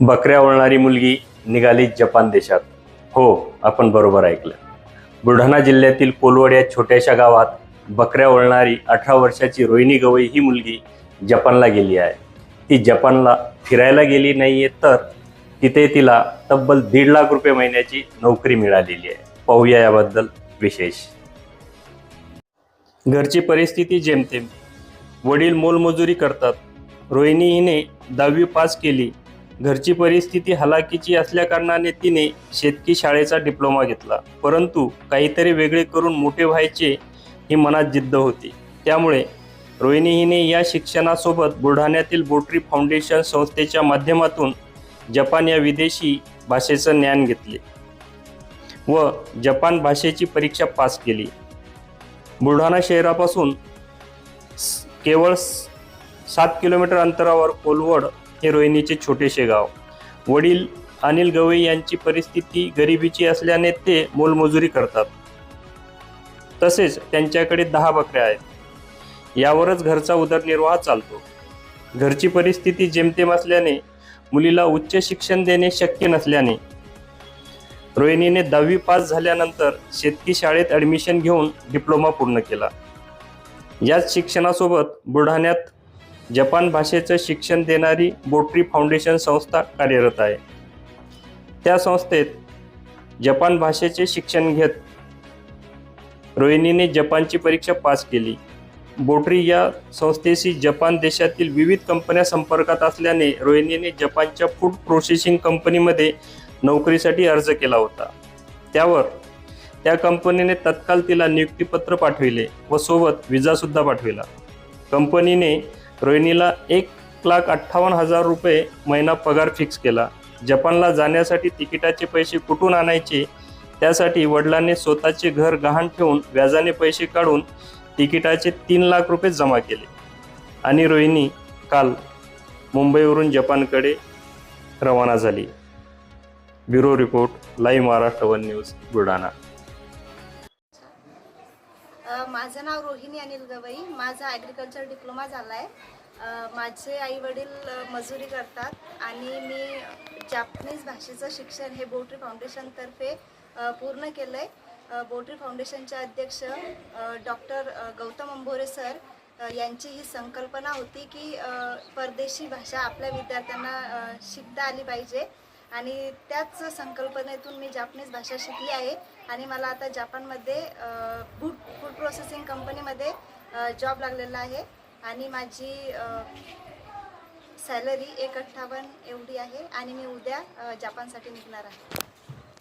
बकऱ्या वळणारी मुलगी निघाली जपान देशात. हो आपण बरोबर ऐकलं. बुलढाणा जिल्ह्यातील कोलवड या छोट्याशा गावात बकऱ्या वळणारी अठरा वर्षाची रोहिणी गवई ही मुलगी जपानला गेली आहे. ती जपानला फिरायला गेली नाहीये तर तिथे तिला तब्बल दीड लाख रुपये महिन्याची नोकरी मिळालेली आहे. पाहूया याबद्दल विशेष. घरची परिस्थिती जेमतेम. वडील मोलमजुरी करतात. रोहिणी हिने दहावी पास केली. घरची परिस्थिती हलाखीची असल्याकारणाने तिने शेतकी शाळेचा डिप्लोमा घेतला. परंतु काहीतरी वेगळे करून मोठे व्हायचे ही मनात जिद्द होती. त्यामुळे रोहिणी हिने या शिक्षणासोबत बुलढाण्यातील बोटरी फाउंडेशन संस्थेच्या माध्यमातून जपान या विदेशी भाषेचं ज्ञान घेतले व जपान भाषेची परीक्षा पास केली. बुलढाणा शहरापासून केवळ सात किलोमीटर अंतरावर कोलवड हे रोहिणीचे छोटेसे गाव. वडील अनिल गवई यांची परिस्थिती गरिबीची असल्याने ते मोलमजुरी करतात. तसेच त्यांच्याकडे दहा बकऱ्या आहेत. यावरच घरचा उदरनिर्वाह चालतो. घरची परिस्थिती जेमतेम असल्याने मुलीला उच्च शिक्षण देणे शक्य नसल्याने रोहिणीने दहावी पास झाल्यानंतर शेतकी शाळेत ॲडमिशन घेऊन डिप्लोमा पूर्ण केला. याच शिक्षणासोबत बुलढाण्यात जपान भाषेचं शिक्षण देणारी बोटरी फाउंडेशन संस्था कार्यरत आहे. त्या संस्थेत जपान भाषेचे शिक्षण घेत रोहिणीने जपानची परीक्षा पास केली. बोटरी या संस्थेशी जपान देशातील विविध कंपन्या संपर्कात असल्याने रोहिणीने जपानच्या फूड प्रोसेसिंग कंपनीमध्ये नोकरीसाठी अर्ज केला होता. त्यावर त्या कंपनीने तत्काळ तिला नियुक्तीपत्र पाठविले व सोबत विजासुद्धा पाठविला. कंपनीने रोहिणीला एक लाख अठ्ठावन्न हजार रुपये महिना पगार फिक्स केला. जपानला जाण्यासाठी तिकिटाचे पैसे कुठून आणायचे? त्यासाठी वडिलांनी स्वतःचे घर गहाण ठेवून व्याजाने पैसे काढून तिकिटाचे तीन लाख रुपये जमा केले. आणि रोहिणी काल मुंबईवरून जपानकडे रवाना झाली. Bureau report live Maharashtra one news Buldhana. माझं नाव रोहिणी अनिल गवई. माझा ॲग्रिकल्चर डिप्लोमा झाला आहे माझे आई वडील मजुरी करतात आणि मी जापनीज भाषेचं शिक्षण हे बोटरी फाउंडेशनतर्फे पूर्ण केलं आहे बोटरी फाउंडेशनचे अध्यक्ष डॉक्टर गौतम अंबोरे सर यांची ही संकल्पना होती की परदेशी भाषा आपल्या विद्यार्थ्यांना शिकता आली पाहिजे. आणि त्याच संकल्पनेतून मी जापनीज भाषा शिकली आहे. आणि मला आता जापानमध्ये फूड फूड प्रोसेसिंग कंपनीमध्ये जॉब लागलेला आहे. आणि माझी सॅलरी एक अठ्ठावन्न एवढी आहे. आणि मी उद्या जापानसाठी निघणार आहे.